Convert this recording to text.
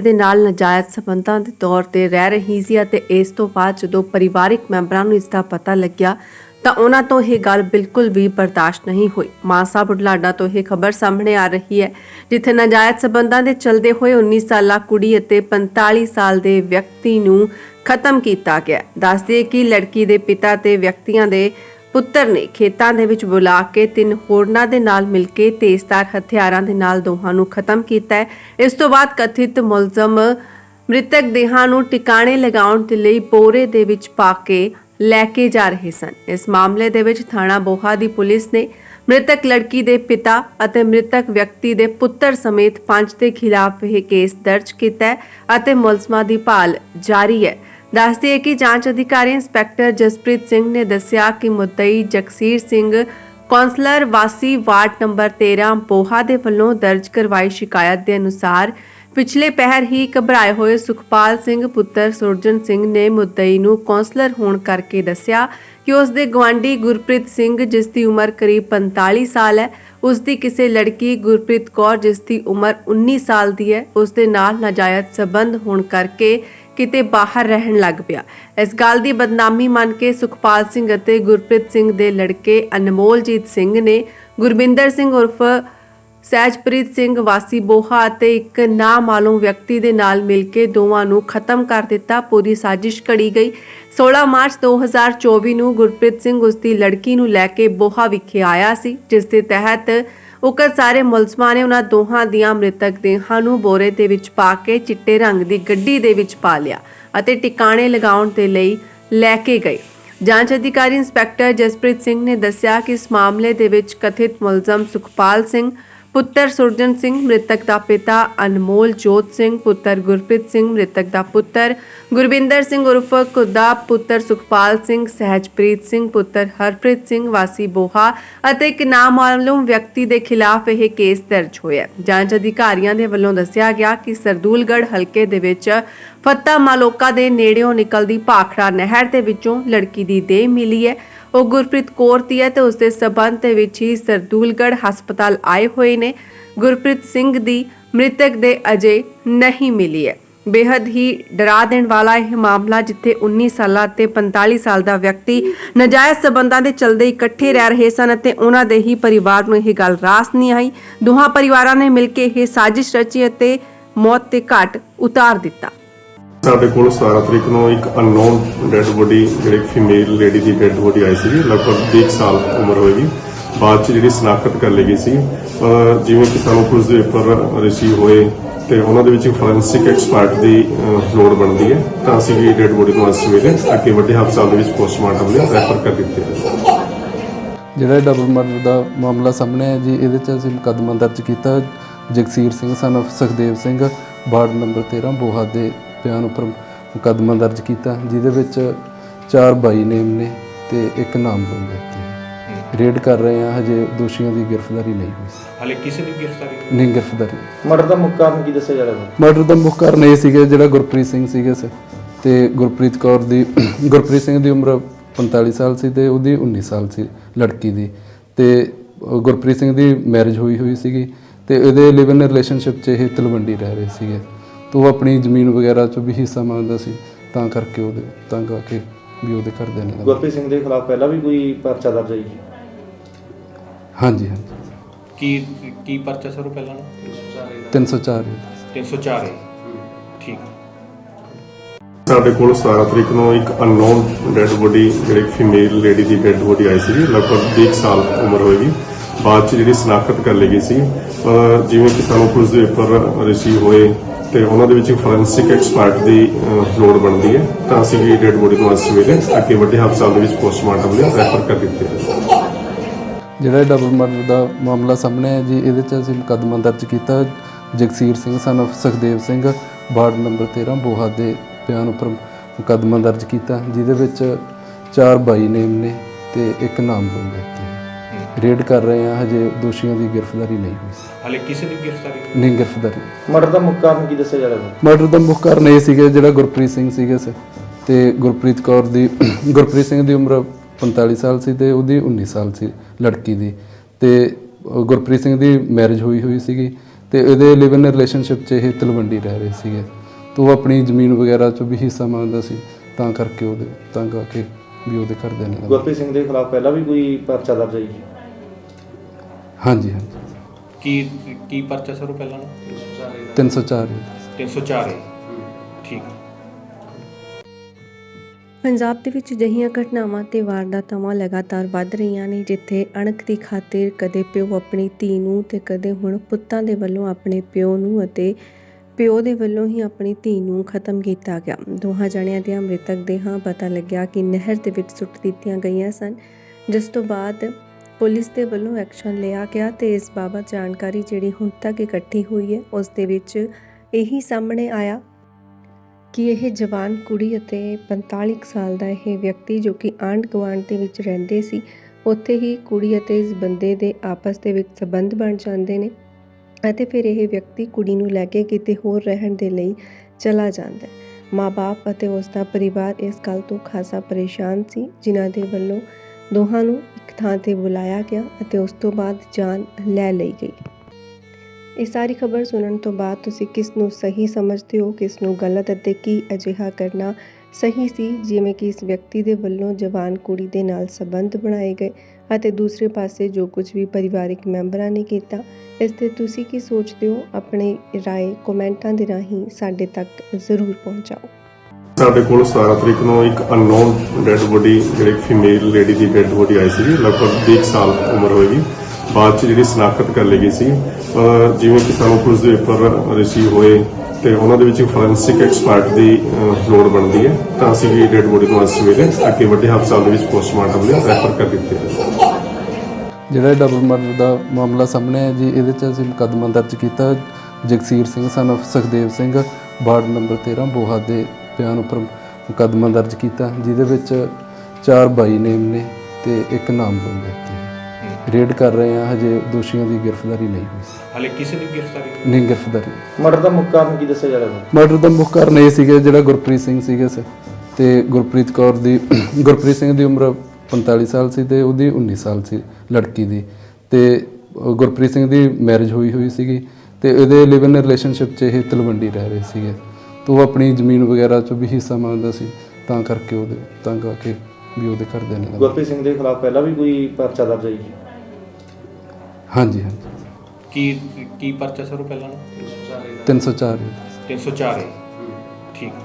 ਦੇ ਨਾਲ ਨਜਾਇਜ਼ ਸਬੰਧਾਂ ਦੇ ਤੌਰ ਤੇ ਰਹਿ ਰਹੀ ਸੀ ਅਤੇ ਇਸ ਤੋਂ ਬਾਅਦ ਜਦੋਂ ਪਰਿਵਾਰਿਕ ਮੈਂਬਰਾਂ ਨੂੰ ਇਸ ਦਾ ਪਤਾ ਲੱਗਿਆ ਤਾਂ ਉਹਨਾਂ ਤੋਂ ਇਹ ਗੱਲ ਬਿਲਕੁਲ ਵੀ ਬਰਦਾਸ਼ਤ ਨਹੀਂ ਹੋਈ। ਮਾਸਾ ਬੁਢਲਾਡਾ ਤੋਂ ਇਹ ਖਬਰ ਸਾਹਮਣੇ ਆ ਰਹੀ ਹੈ, ਜਿੱਥੇ ਨਾਜਾਇਜ਼ ਸਬੰਧਾਂ ਦੇ ਚਲਦੇ ਹੋਏ 19 ਸਾਲਾ ਕੁੜੀ ਅਤੇ 45 ਸਾਲ ਦੇ ਵਿਅਕਤੀ ਨੂੰ ਖਤਮ ਕੀਤਾ ਗਿਆ। ਦੱਸਦੇ ਕਿ ਲੜਕੀ ਦੇ ਪਿਤਾ ਤੇ ਵਿਅਕਤੀਆਂ ਦੇ ਪੁੱਤਰ ਨੇ ਖੇਤਾਂ ਦੇ ਵਿੱਚ ਬੁਲਾ ਕੇ ਤਿੰਨ ਹੋਰਨਾਂ ਦੇ ਨਾਲ ਮਿਲ ਕੇ ਤੇਜ਼ਧਾਰ ਹਥਿਆਰਾਂ ਦੇ ਨਾਲ ਦੋਹਾਂ ਨੂੰ ਖਤਮ ਕੀਤਾ ਹੈ। ਇਸ ਤੋਂ ਬਾਅਦ ਕਥਿਤ ਮੁਲਜ਼ਮ ਮ੍ਰਿਤਕ ਦੇਹਾਂ ਨੂੰ ਟਿਕਾਣੇ ਲਗਾਉਣ ਦੇ ਲਈ ਬੋਰੇ ਦੇ ਵਿੱਚ ਪਾ ਕੇ ਲੈ ਕੇ ਜਾ ਰਹੇ ਸਨ। ਇਸ ਮਾਮਲੇ ਦੇ ਵਿੱਚ ਥਾਣਾ ਬੋਹਾ ਦੀ ਪੁਲਿਸ ਨੇ ਮ੍ਰਿਤਕ ਲੜਕੀ ਦੇ ਪਿਤਾ ਅਤੇ ਮ੍ਰਿਤਕ ਵਿਅਕਤੀ ਦੇ ਪੁੱਤਰ ਸਮੇਤ ਪੰਜ ਦੇ ਖਿਲਾਫ ਇਹ ਕੇਸ ਦਰਜ ਕੀਤਾ ਹੈ ਅਤੇ ਮੁਲਜ਼ਮਾਂ ਦੀ ਭਾਲ ਜਾਰੀ ਹੈ। ਦੱਸਦੀ ਹੈ ਕਿ ਜਾਂਚ ਅਧਿਕਾਰੀ ਇੰਸਪੈਕਟਰ ਜਸਪ੍ਰੀਤ ਸਿੰਘ ਨੇ ਦੱਸਿਆ ਕਿ ਮੁੱਦਈ ਜਗਸੀਰ ਸਿੰਘ, ਕੌਂਸਲਰ ਵਾਸੀ ਵਾਰਡ ਨੰਬਰ 13 ਪੋਹਾ ਦੇ ਵੱਲੋਂ ਦਰਜ ਕਰਵਾਈ ਸ਼ਿਕਾਇਤ ਦੇ ਅਨੁਸਾਰ ਪਿਛਲੇ ਪਹਿਰ ਹੀ ਘਬਰਾਏ ਹੋਏ ਸੁਖਪਾਲ ਸਿੰਘ, ਪੁੱਤਰ ਸੁਰਜਨ ਸਿੰਘ ਨੇ ਮੁੱਦਈ ਨੂੰ ਕੌਂਸਲਰ ਹੋਣ ਕਰਕੇ ਦੱਸਿਆ ਕਿ ਉਸ ਦੇ ਗਵਾਂਢੀ ਗੁਰਪ੍ਰੀਤ ਸਿੰਘ, ਜਿਸ ਦੀ ਉਮਰ ਕਰੀਬ 45 ਸਾਲ ਹੈ, ਉਸ ਦੀ ਕਿਸੇ ਲੜਕੀ ਗੁਰਪ੍ਰੀਤ ਕੌਰ, ਜਿਸ ਦੀ ਉਮਰ 19 ਸਾਲ ਦੀ ਹੈ, ਉਸ ਦੇ ਨਾਲ ਨਾਜਾਇਜ਼ ਸਬੰਧ ਹੋਣ ਕਰਕੇ ਕਿਤੇ ਬਾਹਰ ਰਹਿਣ ਲੱਗ ਪਿਆ। ਇਸ ਗੱਲ ਦੀ ਬਦਨਾਮੀ ਮੰਨ ਕੇ ਸੁਖਪਾਲ ਸਿੰਘ ਅਤੇ ਗੁਰਪ੍ਰੀਤ ਸਿੰਘ ਦੇ ਲੜਕੇ ਅਨਮੋਲਜੀਤ ਸਿੰਘ ਨੇ ਗੁਰਬਿੰਦਰ ਸਿੰਘ ਉਰਫ ਸਹਿਜਪ੍ਰੀਤ ਸਿੰਘ, ਵਾਸੀ ਬੋਹਾ ਅਤੇ ਇੱਕ ਨਾਮਾਲੂਮ ਵਿਅਕਤੀ ਦੇ ਨਾਲ ਮਿਲ ਕੇ ਦੋਵਾਂ ਨੂੰ ਖਤਮ ਕਰ ਦਿੱਤਾ। ਪੂਰੀ ਸਾਜ਼ਿਸ਼ ਘੜੀ ਗਈ। 16 ਮਾਰਚ 2024 ਨੂੰ ਗੁਰਪ੍ਰੀਤ ਸਿੰਘ ਉਸ ਦੀ ਲੜਕੀ ਨੂੰ ਲੈ ਕੇ ਬੋਹਾ ਵਿਖੇ ਆਇਆ ਸੀ, ਜਿਸ ਦੇ ਤਹਿਤ ਉਕਤ ਸਾਰੇ ਮੁਲਜ਼ਮਾਂ ਨੇ ਉਹਨਾਂ ਦੋਹਾਂ ਦੀਆਂ ਮ੍ਰਿਤਕ ਦੇਹਾਂ ਨੂੰ ਬੋਰੇ ਦੇ ਵਿੱਚ ਪਾ ਕੇ ਚਿੱਟੇ ਰੰਗ ਦੀ ਗੱਡੀ ਦੇ ਵਿੱਚ ਪਾ ਲਿਆ ਅਤੇ ਟਿਕਾਣੇ ਲਗਾਉਣ ਦੇ ਲਈ ਲੈ ਕੇ ਗਏ। ਜਾਂਚ ਅਧਿਕਾਰੀ ਇੰਸਪੈਕਟਰ ਜਸਪ੍ਰੀਤ ਸਿੰਘ ਨੇ ਦੱਸਿਆ ਕਿ ਇਸ ਮਾਮਲੇ ਦੇ ਵਿੱਚ ਕਥਿਤ ਮੁਲਜ਼ਮ ਸੁਖਪਾਲ ਸਿੰਘ ਪੁੱਤਰ ਸੁਰਜਨ ਸਿੰਘ, ਮ੍ਰਿਤਕ ਦਾ ਪਿਤਾ ਅਨਮੋਲ ਜੋਤ ਸਿੰਘ, ਪੁੱਤਰ ਗੁਰਪ੍ਰੀਤ ਸਿੰਘ, ਮ੍ਰਿਤਕ ਦਾ ਪੁੱਤਰ ਗੁਰਵਿੰਦਰ ਸਿੰਘ ਉਰਫ ਕੁਦਾ ਪੁੱਤਰ ਸੁਖਪਾਲ ਸਿੰਘ, ਸਹਿਜਪ੍ਰੀਤ ਸਿੰਘ, ਪੁੱਤਰ ਹਰਪ੍ਰੀਤ ਸਿੰਘ, ਵਾਸੀ ਬੋਹਾ ਅਤੇ ਇੱਕ ਨਾਮਾਲੂਮ ਵਿਅਕਤੀ ਦੇ ਖਿਲਾਫ ਇਹ ਕੇਸ ਦਰਜ ਹੋਇਆ। ਜਾਂਚ ਅਧਿਕਾਰੀਆਂ ਦੇ ਵੱਲੋਂ ਦੱਸਿਆ ਗਿਆ ਕਿ ਸਰਦੂਲਗੜ੍ਹ ਹਲਕੇ ਦੇ ਵਿੱਚ ਫੱਤਾ ਮਾਲੋਕਾ ਦੇ ਨੇੜਿਓਂ ਨਿਕਲਦੀ ਭਾਖੜਾ ਨਹਿਰ ਦੇ ਵਿੱਚੋਂ ਲੜਕੀ ਦੀ ਦੇਹ ਮਿਲੀ ਹੈ। ਉਹ ਗੁਰਪ੍ਰੀਤ ਕੌਰ ਦੀ ਹੈ ਤੇ ਉਸ ਦੇ ਸਬੰਧ ਦੇ ਵਿੱਚ ਹੀ ਸਰਦੂਲਗੜ੍ਹ ਹਸਪਤਾਲ ਆਏ ਹੋਏ ਨੇ। ਗੁਰਪ੍ਰੀਤ ਸਿੰਘ ਦੀ ਮ੍ਰਿਤਕ ਦੇ ਅਜੇ ਨਹੀਂ ਮਿਲੀ ਹੈ। ਬੇहद ਹੀ ਡਰਾ ਦੇਣ ਵਾਲਾ ਇਹ ਮਾਮਲਾ ਜਿੱਥੇ 19 ਸਾਲਾਂ ਤੇ 45 ਸਾਲ ਦਾ ਵਿਅਕਤੀ ਨਜਾਇਜ਼ ਸਬੰਧਾਂ ਦੇ ਚਲਦੇ ਇਕੱਠੇ ਰਹਿ ਰਹੇ ਸਨ ਅਤੇ ਉਹਨਾਂ ਦੇ ਹੀ ਪਰਿਵਾਰ ਨੂੰ ਇਹ ਗੱਲ ਰਾਸ ਨਹੀਂ ਆਈ। ਦੋਹਾਂ ਪਰਿਵਾਰਾਂ ਨੇ ਮਿਲ ਕੇ ਇਹ ਸਾਜ਼ਿਸ਼ ਰਚੀ ਅਤੇ ਮੌਤ 'ਤੇ ਘਾਟ ਉਤਾਰ ਦਿੱਤਾ। ਸਾਡੇ ਕੋਲ 17 ਤਰੀਕ ਨੂੰ ਇੱਕ ਅਨਨੋਨ ਡੈੱਡ ਬੋਡੀ ਜਿਹੜੀ ਫੀਮੇਲ ਲੇਡੀ ਦੀ ਡੈੱਡ ਬੋਡੀ ਆਈ ਸੀ ਲਗਭਗ 20 ਸਾਲ ਉਮਰ ਹੋਏਗੀ। ਬਾਅਦ ਚ ਜਿਹੜੀ ਸਨਾਖਤ ਕਰ ਲਈ ਗਈ ਸੀ ਜਿਵੇਂ ਕਿ ਸਾਨੂੰ ਕੁਝ ਦੇ ਉੱਪਰ ਰਿਸੀਵ ਹੋਏ ਤੇ ਉਹਨਾਂ ਦੇ ਵਿੱਚ ਫੋਰੈਂਸਿਕ ਐਕਸਪਰਟ ਦੀ ਲੋੜ ਬਣਦੀ ਹੈ। ਤਾਂ ਅਸੀਂ ਵੀ ਡੈੱਡ ਬੋਡੀ ਨੂੰ ਅੱਜ ਸਵੇਰੇ ਅੱਗੇ ਵੱਡੇ ਹਸਪਤਾਲ ਦੇ ਵਿੱਚ ਪੋਸਟਮਾਰਟਮ ਲਈ ਰੈਫਰ ਕਰ ਦਿੱਤੇ ਜਿਹੜਾ ਡਬਲ ਮਰਡਰ ਦਾ ਮਾਮਲਾ ਸਾਹਮਣੇ ਹੈ ਜੀ, ਇਹਦੇ 'ਚ ਅਸੀਂ ਮੁਕੱਦਮਾ ਦਰਜ ਕੀਤਾ। Jagsir Singh son of Sukhdev Singh, ward number 13 Boha ਦੇ ਬਿਆਨ ਉੱਪਰ ਮੁਕੱਦਮਾ ਦਰਜ ਕੀਤਾ ਜਿਹਦੇ ਵਿੱਚ ਚਾਰ ਬਾਈ ਨੇਮ ਨੇ ਤੇ ਇੱਕ ਨਾਮ ਤੋਂ ਵਿਅਕਤੀ ਰੇਡ ਕਰ ਰਹੇ ਹਾਂ ਹਜੇ ਦੋਸ਼ੀਆਂ ਦੀ ਗ੍ਰਿਫਤਾਰੀ ਨਹੀਂ ਹੋਈ। ਹਾਲੇ ਕਿਸੇ ਦੀ ਗ੍ਰਿਫਤਾਰੀ ਨਹੀਂ ਗ੍ਰਿਫਤਾਰੀ ਮਰਡਰ ਦਾ ਮੁੱਖ ਕਾਰਨ ਕੀ ਦੱਸਿਆ ਜਾ ਰਿਹਾ? ਹੈ ਮਰਡਰ ਦਾ ਮੁੱਖ ਕਾਰਨ ਇਹ ਸੀਗਾ ਜਿਹੜਾ ਗੁਰਪ੍ਰੀਤ ਸਿੰਘ ਸੀਗਾ ਤੇ ਗੁਰਪ੍ਰੀਤ ਕੌਰ ਦੀ ਗੁਰਪ੍ਰੀਤ ਸਿੰਘ ਦੀ ਉਮਰ 45 ਸਾਲ ਸੀ ਤੇ ਉਹਦੀ 19 ਸਾਲ ਸੀ ਲੜਕੀ ਦੀ। ਤੇ ਗੁਰਪ੍ਰੀਤ ਸਿੰਘ ਦੀ ਮੈਰਿਜ ਹੋਈ ਹੋਈ ਸੀਗੀ। ਤੇ ਇਹਦੇ ਲਿਵ ਇਨ ਰਿਲੇਸ਼ਨਸ਼ਿਪ 'ਚ ਇਹ ਤਲਵੰਡੀ ਰਹਿ ਰਹੇ ਸੀਗੇ। ਤੇ ਉਹ ਆਪਣੀ ਜ਼ਮੀਨ ਵਗੈਰਾ 'ਚੋਂ ਵੀ ਹਿੱਸਾ ਮੰਗਦਾ ਸੀ ਤਾਂ ਕਰਕੇ ਉਹਦੇ ਤਾਂ ਕਰਕੇ ਵੀ ਉਹਦੇ ਘਰਦਿਆਂ ਨੇ ਗੁਰਪ੍ਰੀਤ ਸਿੰਘ ਦੇ ਖਿਲਾਫ ਪਹਿਲਾਂ ਵੀ ਕੋਈ ਪਰਚਾ ਦਰਜ ਹੈ ਜੀ? ਹਾਂਜੀ ਹਾਂਜੀ। ਕੀ ਕੀ ਪਰਚਾ ਸਰ ਉਹ ਪਹਿਲਾਂ? 304 304 ਹੈ। ਠੀਕ। ਸਾਡੇ ਕੋਲ 17 ਤਰੀਕ ਨੂੰ ਇੱਕ ਅਨਨੋਨ ਡੈੱਡ ਬੋਡੀ ਜਿਹੜੀ ਫੀਮੇਲ ਲੇਡੀ ਦੀ ਡੈੱਡ ਬੋਡੀ ਆਈ ਸੀ ਲਗਭਗ 20 ਸਾਲ ਉਮਰ ਹੋਏਗੀ ਬਾਅਦ ਚ ਜਿਹੜੀ ਸਨਾਖਤ ਕਰ ਲਈ ਗਈ ਸੀ ਅਹ ਜਿਵੇਂ ਕਿ ਸਾਨੂੰ ਕੁਝ ਦੇ ਉੱਪਰ ਰਿਸੀਵ ਹੋਏ ਤੇ ਉਹਨਾਂ ਦੇ ਵਿੱਚ ਫੋਰੈਂਸਿਕ ਐਕਸਪਰਟ ਦੀ ਲੋੜ ਬਣਦੀ ਹੈ। ਤਾਂ ਅਸੀਂ ਵੀ ਡੈੱਡ ਬੋਡੀ ਨੂੰ ਅੱਜ ਸਵੇਰੇ ਅੱਗੇ ਵੱਡੇ ਹਸਪਤਾਲ ਦੇ ਵਿੱਚ ਪੋਸਟਮਾਰਟਮ ਲਈ ਰੈਫਰ ਕਰ ਦਿੱਤੇ ਜਿਹੜਾ ਡਬਲ ਮਰਡਰ ਦਾ ਮਾਮਲਾ ਸਾਹਮਣੇ ਹੈ ਜੀ, ਇਹਦੇ 'ਚ ਅਸੀਂ ਮੁਕੱਦਮਾ ਦਰਜ ਕੀਤਾ। Jagsir Singh son of Sukhdev Singh, ward number 13 Boha ਦੇ ਬਿਆਨ ਉੱਪਰ ਮੁਕੱਦਮਾ ਦਰਜ ਕੀਤਾ, ਜਿਹਦੇ ਵਿੱਚ ਚਾਰ ਬਾਈ ਨੇਮ ਨੇ ਤੇ ਇੱਕ ਨਾਮ ਤੋਂ ਵਿਅਕਤੀ ਰੇਡ ਕਰ ਰਹੇ ਹਾਂ ਹਜੇ ਦੋਸ਼ੀਆਂ ਦੀ ਗ੍ਰਿਫਤਾਰੀ ਨਹੀਂ ਹੋਈ ਹਾਲੇ ਕਿਸੇ ਦੀ ਗ੍ਰਿਫਤਾਰੀ ਨਹੀਂ ਗ੍ਰਿਫਤਾਰੀ। ਮਰਡਰ ਦਾ ਮੁੱਖ ਕਾਰਨ ਕੀ ਦੱਸਿਆ ਜਾ ਰਿਹਾ? ਹੈ ਮਰਡਰ ਦਾ ਮੁੱਖ ਕਾਰਨ ਇਹ ਸੀਗਾ ਜਿਹੜਾ ਗੁਰਪ੍ਰੀਤ ਸਿੰਘ ਸੀਗਾ ਸ- ਤੇ ਗੁਰਪ੍ਰੀਤ ਕੌਰ ਦੀ ਗੁਰਪ੍ਰੀਤ ਸਿੰਘ ਦੀ ਉਮਰ 45 ਸਾਲ ਸੀ ਤੇ ਉਹਦੀ 19 ਸਾਲ ਸੀ ਲੜਕੀ ਦੀ। ਤੇ ਅਹ ਗੁਰਪ੍ਰੀਤ ਸਿੰਘ ਦੀ ਮੈਰਿਜ ਹੋਈ ਹੋਈ ਸੀਗੀ ਤੇ ਇਹਦੇ ਲਿਵ ਇਨ ਰਿਲੇਸ਼ਨਸ਼ਿਪ 'ਚ ਇਹ ਤਲਵੰਡੀ ਰਹਿ ਰਹੇ ਸੀਗੇ। ਤੇ ਉਹ ਆਪਣੀ ਜ਼ਮੀਨ ਵਗੈਰਾ 'ਚੋਂ ਵੀ ਹਿੱਸਾ ਮੰਗਦਾ ਸੀ ਤਾਂ ਕਰਕੇ ਉਹਦੇ ਤਾਂ ਕਰਕੇ ਵੀ ਉਹਦੇ ਘਰਦਿਆਂ ਨੇ ਗੁਰਪ੍ਰੀਤ ਸਿੰਘ ਦੇ ਖਿਲਾਫ ਪਹਿਲਾਂ ਵੀ ਕੋਈ ਪਰਚਾ ਦਰਜ ਹੈ ਜੀ? ਹਾਂਜੀ ਹਾਂਜੀ। ਕੀ ਕੀ ਪਰਚਾ ਸਰ ਉਹ ਪਹਿਲਾਂ ਦਾ? 304 304 ਹੈ। ਠੀਕ ਹੈ। ਪੰਜਾਬ ਦੇ ਵਿੱਚ ਅਜਿਹੀਆਂ ਘਟਨਾਵਾਂ ਤੇ ਵਾਰਦਾਤਾਂ ਲਗਾਤਾਰ ਵੱਧ ਰਹੀਆਂ ਨੇ ਜਿੱਥੇ ਅਣਖ ਦੀ ਖਾਤਰ ਕਦੇ ਪਿਓ ਆਪਣੀ ਧੀ ਨੂੰ ਤੇ ਕਦੇ ਹੁਣ ਪੁੱਤਾਂ ਦੇ ਵੱਲੋਂ ਆਪਣੇ ਪਿਓ ਨੂੰ ਅਤੇ ਪਿਓ ਦੇ ਵੱਲੋਂ ਹੀ ਆਪਣੀ ਧੀ ਨੂੰ ਖਤਮ ਕੀਤਾ ਗਿਆ। ਦੋਹਾਂ ਜਣਿਆਂ ਦੀਆਂ ਮ੍ਰਿਤਕ ਦੇਹਾਂ ਪਤਾ ਲੱਗਿਆ ਕਿ ਨਹਿਰ ਦੇ ਵਿੱਚ ਸੁੱਟ ਦਿੱਤੀਆਂ ਗਈਆਂ ਸਨ। ਜਿਸ ਤੋਂ ਬਾਅਦ ਪੁਲਿਸ ਦੇ ਵੱਲੋਂ ਐਕਸ਼ਨ ਲਿਆ ਗਿਆ ਤੇ ਇਸ ਬਾਬਤ ਜਾਣਕਾਰੀ ਜਿਹੜੀ ਹੁਣ ਤੱਕ ਇਕੱਠੀ ਹੋਈ ਹੈ, ਉਸ ਦੇ ਵਿੱਚ ਇਹੀ ਸਾਹਮਣੇ ਆਇਆ ਕਿ ਇਹ ਜਵਾਨ ਕੁੜੀ ਅਤੇ 45 ਕੁ ਸਾਲ ਦਾ ਇਹ ਵਿਅਕਤੀ ਜੋ ਕਿ ਆਂਢ ਗੁਆਂਢ ਦੇ ਵਿੱਚ ਰਹਿੰਦੇ ਸੀ, ਉੱਥੇ ਹੀ ਕੁੜੀ ਅਤੇ ਇਸ ਬੰਦੇ ਦੇ ਆਪਸ ਦੇ ਵਿੱਚ ਸਬੰਧ ਬਣ ਜਾਂਦੇ ਨੇ ਅਤੇ ਫਿਰ ਇਹ ਵਿਅਕਤੀ ਕੁੜੀ ਨੂੰ ਲੈ ਕੇ ਕਿਤੇ ਹੋਰ ਰਹਿਣ ਦੇ ਲਈ ਚਲਾ ਜਾਂਦਾ ਹੈ। ਮਾਪੇ ਅਤੇ ਉਸ ਦਾ ਪਰਿਵਾਰ ਇਸ ਗੱਲ ਤੋਂ ਖਾਸਾ ਪਰੇਸ਼ਾਨ ਸੀ, ਜਿਨ੍ਹਾਂ ਦੇ ਵੱਲੋਂ ਦੋਹਾਂ ਨੂੰ ਇੱਕ ਥਾਂ ਤੇ ਬੁਲਾਇਆ ਗਿਆ ਅਤੇ ਉਸ ਤੋਂ ਬਾਅਦ ਜਾਨ ਲੈ ਲਈ ਗਈ ਇਹ ਸਾਰੀ ਖਬਰ ਸੁਣਨ ਤੋਂ ਬਾਅਦ ਤੁਸੀਂ ਕਿਸ ਨੂੰ ਸਹੀ ਸਮਝਦੇ ਹੋ ਕਿਸ ਨੂੰ ਗਲਤ ਅਤੇ ਕੀ ਅਜਿਹਾ ਕਰਨਾ ਸਹੀ ਸੀ ਜਿਵੇਂ ਕਿ ਇਸ ਵਿਅਕਤੀ ਦੇ ਵੱਲੋਂ ਜਵਾਨ ਕੁੜੀ ਦੇ ਨਾਲ ਸੰਬੰਧ ਬਣਾਏ ਗਏ ਅਤੇ ਦੂਸਰੇ ਪਾਸੇ ਜੋ ਕੁਝ ਵੀ ਪਰਿਵਾਰਿਕ ਮੈਂਬਰਾਂ ਨੇ ਕੀਤਾ ਇਸ ਤੇ ਤੁਸੀਂ ਕੀ ਸੋਚਦੇ ਹੋ ਆਪਣੀ رائے ਕਮੈਂਟਾਂ ਦੇ ਰਾਹੀਂ ਸਾਡੇ ਤੱਕ ਜ਼ਰੂਰ ਪਹੁੰਚਾਓ ਸਾਡੇ ਕੋਲ 17 ਤਰੀਕ ਨੂੰ ਇੱਕ ਅਨਨੋਨ ਡੈੱਡ ਬੋਡੀ ਜਿਹੜੀ ਫੀਮੇਲ ਲੇਡੀ ਦੀ ਡੈੱਡ ਬੋਡੀ ਆਈ ਸੀ ਲਗਭਗ 20 ਸਾਲ ਉਮਰ ਹੋਏਗੀ। ਬਾਅਦ ਚ ਜਿਹੜੀ ਸਨਾਖਤ ਕਰ ਲਈ ਗਈ ਸੀ ਜਿਵੇਂ ਕਿ ਸਾਨੂੰ ਪੁਲਿਸ ਦੇ ਉੱਪਰ ਰਿਸੀਵ ਹੋਏ ਤੇ ਉਹਨਾਂ ਦੇ ਵਿੱਚ ਫੋਰੈਂਸਿਕ ਐਕਸਪਰਟ ਦੀ ਲੋੜ ਬਣਦੀ ਹੈ, ਤਾਂ ਅਸੀਂ ਇਹ ਡੈੱਡ ਬੋਡੀ ਨੂੰ ਅੱਜ ਸਵੇਰੇ ਅੱਗੇ ਵੱਡੇ ਹਸਪਤਾਲ ਦੇ ਵਿੱਚ ਪੋਸਟਮਾਰਟਮ ਲਈ ਰੈਫਰ ਕਰ ਦਿੱਤੇ ਹੈ। ਜਿਹੜਾ ਡਬਲ ਮਰਡਰ ਦਾ ਮਾਮਲਾ ਸਾਹਮਣੇ ਹੈ ਜੀ, ਇਹਦੇ 'ਚ ਅਸੀਂ ਮੁਕੱਦਮਾ ਦਰਜ ਕੀਤਾ Jagsir Singh son of Sukhdev Singh, ward number 13 Boha ਦੇ ਬਿਆਨ ਉੱਪਰ ਮੁਕੱਦਮਾ ਦਰਜ ਕੀਤਾ ਜਿਹਦੇ ਵਿੱਚ ਚਾਰ ਬਾਈ ਨੇਮ ਨੇ ਤੇ ਇੱਕ ਨਾਮਜ਼ਦ ਵਿਅਕਤੀ ਹੈ। ਰੇਡ ਕਰ ਰਹੇ ਹਾਂ ਹਜੇ ਦੋਸ਼ੀਆਂ ਦੀ ਗ੍ਰਿਫਤਾਰੀ ਨਹੀਂ ਹੋਈ। ਹਲੇ ਕਿਸੇ ਦੀ ਗ੍ਰਿਫਤਾਰੀ ਨਹੀਂ? ਨਹੀਂ ਗ੍ਰਿਫਤਾਰੀ ਮਰਡਰ ਦਾ ਮੁੱਖ ਕਾਰਨ ਕੀ ਦੱਸਿਆ ਜਾ ਰਿਹਾ? ਸਰ ਮਰਡਰ ਦਾ ਮੁੱਖ ਕਾਰਨ ਇਹ ਸੀਗਾ ਜਿਹੜਾ ਗੁਰਪ੍ਰੀਤ ਸਿੰਘ ਸੀਗਾ ਸ- ਤੇ ਗੁਰਪ੍ਰੀਤ ਕੌਰ ਦੀ ਗੁਰਪ੍ਰੀਤ ਸਿੰਘ ਦੀ ਉਮਰ 45 ਸਾਲ ਸੀ ਤੇ ਉਹਦੀ 19 ਸਾਲ ਸੀ ਲੜਕੀ ਦੀ। ਤੇ ਗੁਰਪ੍ਰੀਤ ਸਿੰਘ ਦੀ ਮੈਰਿਜ ਹੋਈ ਹੋਈ ਸੀਗੀ ਤੇ ਇਹਦੇ ਲਿਵ ਇਨ ਰਿਲੇਸ਼ਨਸ਼ਿਪ 'ਚ ਇਹ ਤਲਵੰਡੀ ਰਹਿ ਰਹੇ ਸੀਗੇ। ਤੇ ਉਹ ਆਪਣੀ ਜ਼ਮੀਨ ਵਗੈਰਾ 'ਚੋਂ ਵੀ ਹਿੱਸਾ ਮੰਗਦਾ ਸੀ ਤਾਂ ਕਰਕੇ ਉਹਦੇ ਤਾਂ ਕਰਕੇ ਵੀ ਉਹਦੇ ਘਰਦਿਆਂ ਨੇ ਗੁਰਪ੍ਰੀਤ ਸਿੰਘ ਦੇ ਖਿਲਾਫ ਪਹਿਲਾਂ ਵੀ ਕੋਈ ਪਰਚਾ ਦਰਜ ਹੈ ਜੀ ਹਾਂਜੀ ਹਾਂਜੀ। ਕੀ ਕੀ ਪਰਚਾ ਸਰ ਉਹ ਪਹਿਲਾਂ? ਦਾ? 304 304 ਹੈ ਠੀਕ। ਹੈ